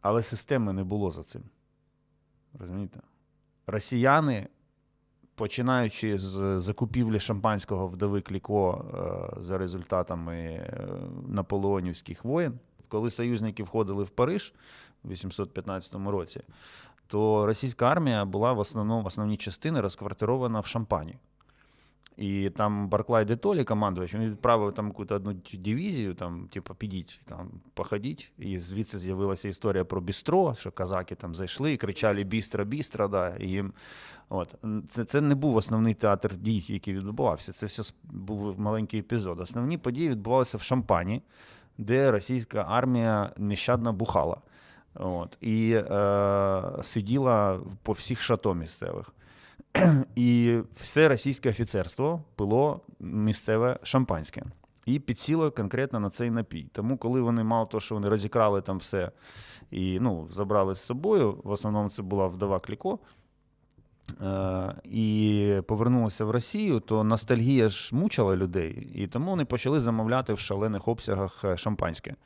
Але системи не було за цим. Розумієте? Росіяни, починаючи з закупівлі шампанського вдови Кліко е, за результатами е, наполеонівських воєн, коли союзники входили в Париж у 815 році, то російська армія була в основному в основній частини розквартирована в Шампані. І там Барклай де Толі, командувач, він відправив там якусь одну дивізію, там, типу, підіть, там, походіть. І звідси з'явилася історія про бістро, що казаки там зайшли і кричали бістро, бістро, да, і їм. От. Це, це не був основний театр дій, який відбувався. Це все був маленький епізод. Основні події відбувалися в Шампані, де російська армія нещадно бухала. От, і е, сиділа по всіх шато місцевих. І все російське офіцерство пило місцеве шампанське. І підсіло конкретно на цей напій. Тому, коли вони мало того, що вони розікрали там все і ну, забрали з собою, в основному це була вдова Кліко, е, і повернулися в Росію, то ностальгія ж мучила людей, і тому вони почали замовляти в шалених обсягах е, шампанське.